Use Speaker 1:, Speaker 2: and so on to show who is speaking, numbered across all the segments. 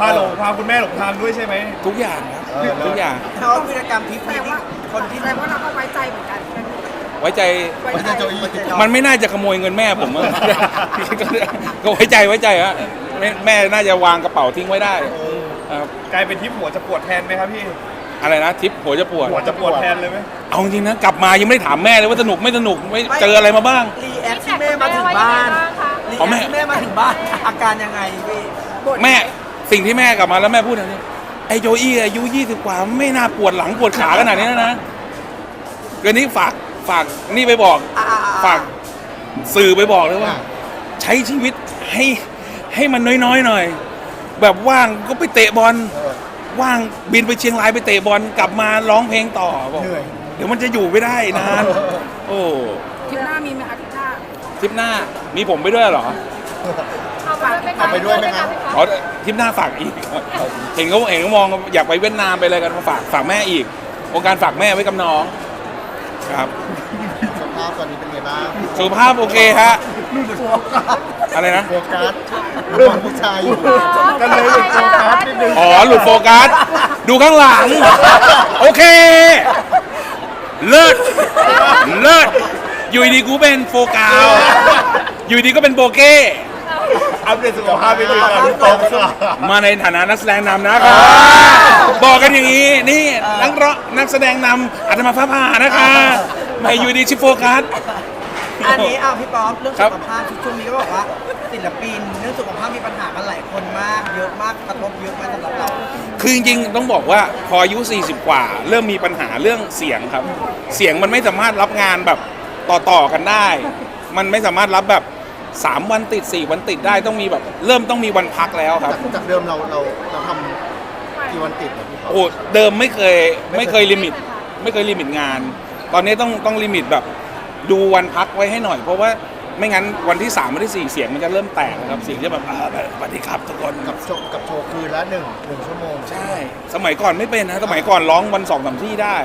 Speaker 1: พาหลงพาคุณแม่หลงทางด้วยใช่ไหม
Speaker 2: ทุกอย่างครับ
Speaker 1: เออ
Speaker 2: ทุกอย่าง
Speaker 3: เพราะว่าวีรกรรมทริป
Speaker 4: แสด
Speaker 3: นี้
Speaker 4: งว่า
Speaker 3: คนที่
Speaker 4: แสดงว่าเราก็ไว้ใจเหมือนกันใช่ไหม
Speaker 2: ไว้ใจ
Speaker 4: ไว้
Speaker 3: ไม่
Speaker 4: ใจ
Speaker 3: ใช่โจอี้ติดต่อ
Speaker 2: มันไม่น่าจะขโมยเงินแม่ผมอะ ก็ไว้ใจไว้ใจฮะแม่แม่น่าจะวางกระเป๋าทิ้งไว้ได้ครับ
Speaker 1: กลายเป็นทริปหัวจะปวดแทนไหมครับพี่
Speaker 2: อะไรนะทิปหัวจะปวด
Speaker 1: หัวจะปวดแทนเลยไหม
Speaker 2: เอาจริงนะกลับมายังไม่ได้ถามแม่เลยว่าสนุกไม่สนุกไม่เจออะไรมาบ้าง
Speaker 3: รีแอคที่แม่มาถึงบ้านรี
Speaker 2: อ๋อ
Speaker 3: แอ
Speaker 2: แม่
Speaker 3: คที่แม่มาถึงบ้านอาการยังไงพี่
Speaker 2: แม่ สิ่งที่แม่กลับมาแล้วแม่พูดอย่างนี้ไอ้โจอี้อายุยี่สิบกว่าไม่น่าปวดหลังปวดขาขนาดนี้นะนะเกินนี้ฝากฝากนี่ไปบอก
Speaker 3: อ่าๆๆ
Speaker 2: ฝากสื่อไปบอกเลยว่า ใช้ชีวิตให้ให้มันน้อยๆหน่อย แบบว่างก็ไปเตะบอลว่างบินไปเชียงรายไปเตะบอลกลับมาร้องเพลงต่อบอก
Speaker 1: เหนื่อย
Speaker 2: เดี๋ยวมันจะอยู่ไม่ได้นานโอ้
Speaker 4: ทริปหน้ามีไหมคะทริปหน้า
Speaker 2: ทริปหน้ามีผมไปด้วยเหรอ
Speaker 4: เอาไปด้วยไหมคะ
Speaker 1: เอาไปด้วยไหมครับ
Speaker 2: อ๋อทริปหน้าฝากอีก เห็นเขาเห็นเขามองอยากไปเวียดนามไปอะไรกันมาฝากฝากแม่อีกโครงการฝากแม่ไว้กับน้องครับ
Speaker 5: สุภาพตอนนี้เป็นไงบ้าง
Speaker 2: สุขภาพโอเคฮะอะไรนะ
Speaker 5: โฟกัสเรื่องผู้ชายอยู่
Speaker 1: กันเลยหลุดโฟกัสนิดนึง
Speaker 2: อ๋อหลุดโฟกัสดูข้างหลัง โอเค เลิศเลิศอยู่ดีกูเป็นโฟกัสอยู่ดีก็เป็นโบเก้
Speaker 1: อัปเดตสุขภาพไปเลยครับพี่ปองค่ะ
Speaker 2: มาในฐานะนักแสดงนำนะครับ บอกกันอย่างนี้นี่นักร้องนักแสดงนำอาตมาฟ้าผ่านะคะไม่อยู่ดีชิโฟกัส
Speaker 3: อันนี้อะพี่ป๊อปเรื่อง
Speaker 2: ครั
Speaker 3: สุ
Speaker 2: บ
Speaker 3: ขภาพช่วงนี้ก็บอกว่าศิลปินเรื่องสุขภาพมีปัญหากันหลายคนมากเยอะมากกระทบเยอะมากสำหรับเรา
Speaker 2: คือจริงๆต้องบอกว่าพออายุ 40 กว่า เริ่มมีปัญหาเรื่องเสียงครับ เสียงมันไม่สามารถรับงานแบบต่อๆกันได้ มันไม่สามารถรับแบบ 3 วันติด 4 วันติดได้ต้องมีแบบเริ่มต้องมีวันพักแล้วครับ
Speaker 5: จากจากเดิมเราเราเราทำกี่วันติดอะพี่ป๊อป
Speaker 2: โอ้เดิมไม่เคยไม่เคยลิมิต ไม่เคยลิมิตงาน ตอนนี้ต้องต้องลิมิตแบบดูวันพักไว้ให้หน่อย เพราะว่าไม่งั้นวันที่ 3 วันที่ 4 เสียงมันจะเริ่มแตกนะครับเสียงจะแบบอ่าแบบสวัสดีครับทุกคน
Speaker 5: กับโชว์กับโชว์คืนละหนึ่งหนึ่งชั่วโมง
Speaker 2: ใช่สมัยก่อนไม่เป็นนะสมัยก่อนร้องวันสองสามที่ได้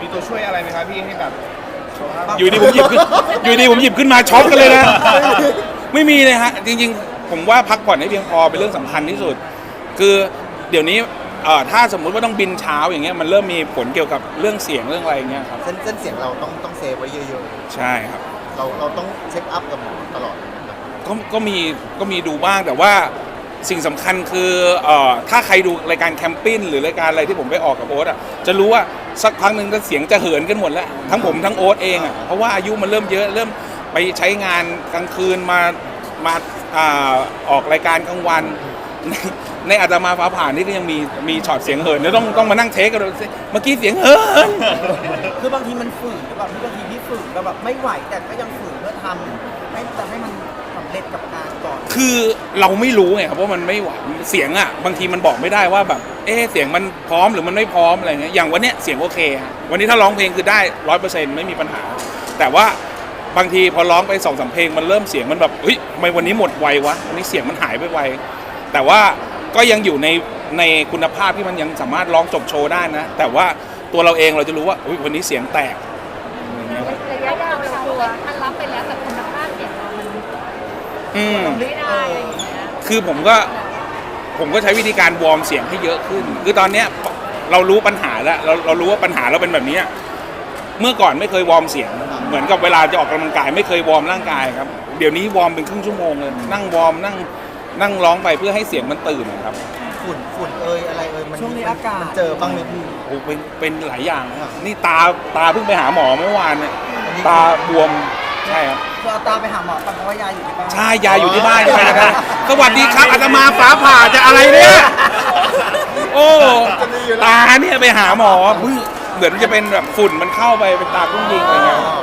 Speaker 1: มีตัวช่วยอะไรไหมครับพี่ให้แบบสุขภาพ
Speaker 2: อยู่ดีผมหยิบขึ้นอยู่ดีผมหยิบขึ้นมาช็อกกันเลยนะ ไม่มีเลยฮะ จริงๆ ผมว่าพักผ่อนให้เพียงพอเป็นเรื่องสำคัญที่สุด คือเดี๋ยวนี้เอ่อถ้าสมมุติว่าต้องบินเช้าอย่างเงี้ยมันเริ่มมีผลเกี่ยวกับเรื่องเสียงเรื่องอะไรอย่างเงี้ยครับ
Speaker 5: เส้นเส้นเสียงเราต้องต้องเซฟไว้เยอะ
Speaker 2: ใช่ครับ
Speaker 5: ๆ เราเราต้องเช็คอัพกับหมอตลอดเลยนะครับ
Speaker 2: ก็ก็มีก็มีดูบ้างแต่ว่าสิ่งสำคัญคือเอ่อถ้าใครดูรายการแคมปิ้งหรือรายการอะไรที่ผมไปออกกับโอ๊ตอะจะรู้ว่า สักพักหนึ่งก็เสียงจะเหินกันหมดแล้ว ทั้งผมทั้งโอ๊ตเองอะเพราะว่าอายุมันเริ่มเยอะเริ่มไปใช้งานกลางคืนมามาอ่าออกรายการกลางวัน ในในอาตมาฟ้าผ่านนี่ก็ยังมีมีช็อตเสียงเหินเดี๋ยวต้องต้องมานั่งเทคกันดูสิเมื่อกี้เสียงเหิน
Speaker 3: คือบางทีมันฝืนหรือเปล่าพี่บางทีพี่ฝืนก็แบบไม่ไหวแต่ก็ยังฝืนเพื่อทำให้จะให้มัน เร็จกับงานก่อน
Speaker 2: คือเราไม่รู้ไงครับว่ามันไม่ไหวเสียงอะ บางทีมันบอกไม่ได้ว่าแบบ เอ๊ะเสียงมันพร้อมหรือมันไม่พร้อมอะไรเงี้ยอย่างวันเนี้ยเสียงโอเคฮะวันนี้ถ้าร้องเพลงคือได้ร้อยเปอร์เซ็นต์ไม่มีปัญหา แต่ว่าบางทีพอร้องไปสองสามเพลงมันเริ่มเสียงมันแบบเฮ้ยทำไมวันนี้หมดไววะวันนี้เสียงมันหายไปไวแต่ว่าก็ยังอยู่ในในคุณภาพที่มันยังสามารถร้องจบโชว์ได้นะ แต่ว่าตัวเราเองเราจะรู้ว่าอุ๊ยวันนี้เสียงแตก อืม
Speaker 6: ไม่ได้อะไรอย่างเงี้ย
Speaker 2: คือผมก็ผมก็ใช้วิธีการวอร์มเสียงให้เยอะขึ้น คือตอนเนี้ยเรารู้ปัญหาแล้วเราเรารู้ว่าปัญหาเราเป็นแบบเนี้ยเมื่อก่อนไม่เคยวอร์มเสียง เหมือนกับเวลาจะออกกำลังกายไม่เคยวอร์มร่างกายครับ เดี๋ยวนี้วอร์มเป็นครึ่งชั่วโมงเลยนั่งวอร์มนั่งนั่งร้องไปเพื่อให้เสียงมันตื่นนะครับ
Speaker 5: ฝุ่นฝุ่นเอ่ยอะไรเอ่ยมัน
Speaker 3: ช่วงนี้อากาศ
Speaker 5: มันเจอบ้างไหมพี่
Speaker 2: โอ้เป็นเป็นหลายอย่างนะครับนี่ตาตาเพิ่งไปหาหมอเมื่อวานเนี่ยตาบวม ใช่ครับ
Speaker 3: คือเอาตาไปหาหมอปัสสาวะยาอยู่ที่บ้าน
Speaker 2: ใช่ยายอยู่ที่บ้านใช่ไหมนะครับสวัสดีครับอาตมาฟ้าผ่าจะอะไรเนี่ยโอ้ตาเนี่ยไปหาหมอเฮ้ยเหมือนจะเป็นแบบฝุ่นมันเข้าไปเป็นตากุ้งยิงอะไรเงี้ย
Speaker 5: อ๋อ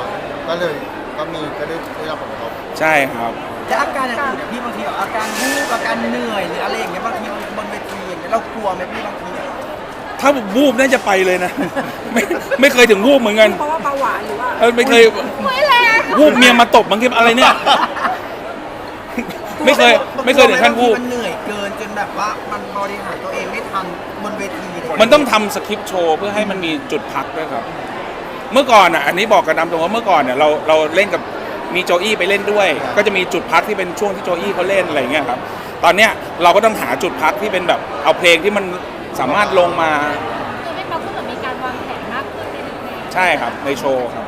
Speaker 5: ก็เลยก็มีก็ได้ได้รับผลกระทบ
Speaker 2: ใช่ครับ
Speaker 3: และอาการอย่างอื่นเนี่ยพี่บางทีแบบอาการวูบอาการเหนื่อยหรืออะไรอย่างเงี้ยบางทีบนเวทีอย่างเงี้ยเรากลัวไหมพี่บางที
Speaker 2: ถ้าวูบน่าจะไปเลยนะ ไม่ไม่เคยถึงวูบเหมือนกัน
Speaker 4: เพราะว่าเบาหวานหรือว่า
Speaker 2: เออไม่เคย วูบเมียมาตบบางทีอะไรเนี่ย ไม่เคยไม่เคยถึงขั้นวูบ
Speaker 3: มันเหนื่อยเกินจนแบบว่ามันบริหารตัวเองไม่ทันบนเวทีเลย
Speaker 2: มันต้องทำสคริปต์โชว์เพื่อให้มันมีจุดพักด้วยครับ เมื่อก่อนอะอันนี้บอกกันตามตรงว่าเมื่อก่อนเนี่ยเราเราเล่นกับมีโจอี้ไปเล่นด้วย ก็จะมีจุดพักที่เป็นช่วงที่โจอี้เขาเล่นอะไรอย่างเงี้ยครับ ตอนเนี้ยเราก็ต้องหาจุดพักที่เป็นแบบเอาเพลงที่มันสามารถลงมา
Speaker 6: คือให้เขาก็เหมือนมีการวางแผนมากขึ้นในหนึ่งเพลง
Speaker 2: ใช่ครับในโชว์ครับ
Speaker 6: อะ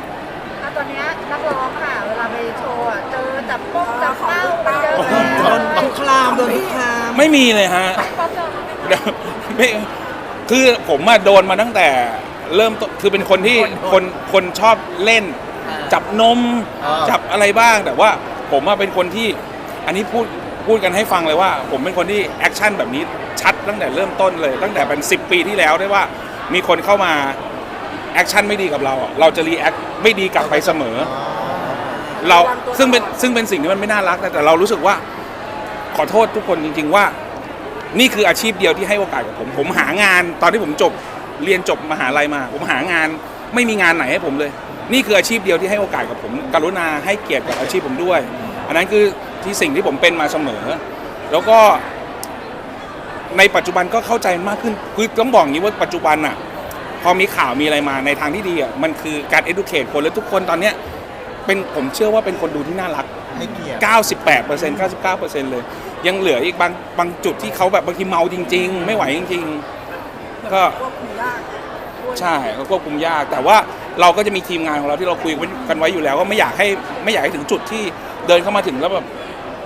Speaker 6: ตอนเนี้ยนักร้องค่ะ เวลาไปโชว์อะเจอจับป้องจับเป้าไปเจอ
Speaker 2: โอ้โห
Speaker 3: โดนคุกคลามโดนคุกคลาม
Speaker 2: ไม่มีเลยฮะ
Speaker 6: ป๊อปเจอเขาไหมคะ
Speaker 2: ไม่คือผมมาโดนมาตั้งแต่เริ่มต้นคือเป็นคนที่คนคนชอบเล่น จับนม
Speaker 5: อ่า
Speaker 2: จับอะไรบ้าง แต่ว่าผมอะเป็นคนที่อันนี้พูดพูดกันให้ฟังเลยว่า ผมเป็นคนที่แอคชั่นแบบนี้ชัดตั้งแต่เริ่มต้นเลย ตั้งแต่เป็น 10 ปีที่แล้วได้ว่ามีคนเข้ามา แอคชั่นไม่ดีกับเราอะเราจะรีแอคไม่ดีกลับไปเสมอ เราซึ่งเป็นซึ่งเป็นสิ่งที่มันไม่น่ารักนะแต่เรารู้สึกว่า ขอโทษทุกคนจริง ๆ ว่า นี่คืออาชีพเดียวที่ให้โอกาสกับผม ผมหางานตอนที่ผมจบเรียนจบมหาลัยมา ผมหางานไม่มีงานไหนให้ผมเลย นี่คืออาชีพเดียวที่ให้โอกาสกับผม กรุณาให้เกียรติกับอาชีพผมด้วย อันนั้นคือที่สิ่งที่ผมเป็นมาเสมอ แล้วก็ในปัจจุบันก็เข้าใจมากขึ้นคือต้องบอกอย่างนี้ว่าปัจจุบันอะ พอมีข่าวมีอะไรมาในทางที่ดีอะมันคือการ educate คนและทุกคนตอนเนี้ยเป็นผมเชื่อว่าเป็นคนดูที่น่ารัก
Speaker 5: ให้เกียรติ
Speaker 2: 98% 99%เลย ยังเหลืออีกบางบางจุดที่เขาแบบบางทีเมาจริง ๆ ไม่ไหวจริง ๆ ก็
Speaker 4: ควบคุมยาก
Speaker 2: ใช่ก็ควบคุมยาก แต่ว่าเราก็จะมีทีมงานของเราที่เราคุยกันไว้อยู่แล้วก็ไม่อยากให้ไม่อยากให้ถึงจุดที่เดินเข้ามาถึงแล้วแบบ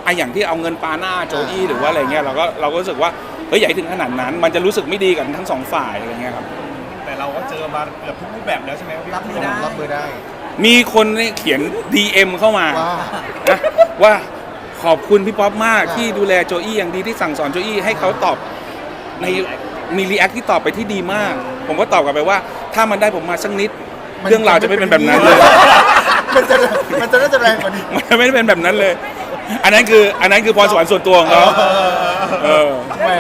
Speaker 2: ไอะอย่างที่เอาเงินปาหน้าโจอี้หรือว่าอะไรเงี้ยเราก็เราก็รู้สึกว่าเฮ้ยอย่าให้ถึงขนาดนั้น มันจะรู้สึกไม่ดีกับทั้งสองฝ่ายอะไรเงี้ยครับ
Speaker 1: แต่ เราก็เจอมาเกือบทุกรูปแบบแล้วใช่ไหมครับพี่
Speaker 3: รับมือได้
Speaker 5: รับมือได้
Speaker 2: มีคนเนี่ยเขียน DM เข้ามา
Speaker 5: ว่า
Speaker 2: นะว่าขอบคุณพี่ป๊อปมาก
Speaker 5: อ่า
Speaker 2: ที่ดูแลโจอี้อย่างดีที่สั่งสอนโจอี้ให้เขาตอบในมีรีแอคที่ตอบไปที่ดีมาก ผมก็ตอบกลับไปว่า ถ้ามันได้ผมมาสักนิด เรื่องราวจะไม่เป็นแบบนั้นเลย
Speaker 5: มันจะมันจะน่าจะแรงกว่านี้
Speaker 2: มันไม่ได้เป็นแบบนั้นเลย อันนั้นคืออันนั้นคือพรสวรรค์ส่วนตัวของเขาเออ
Speaker 5: แหม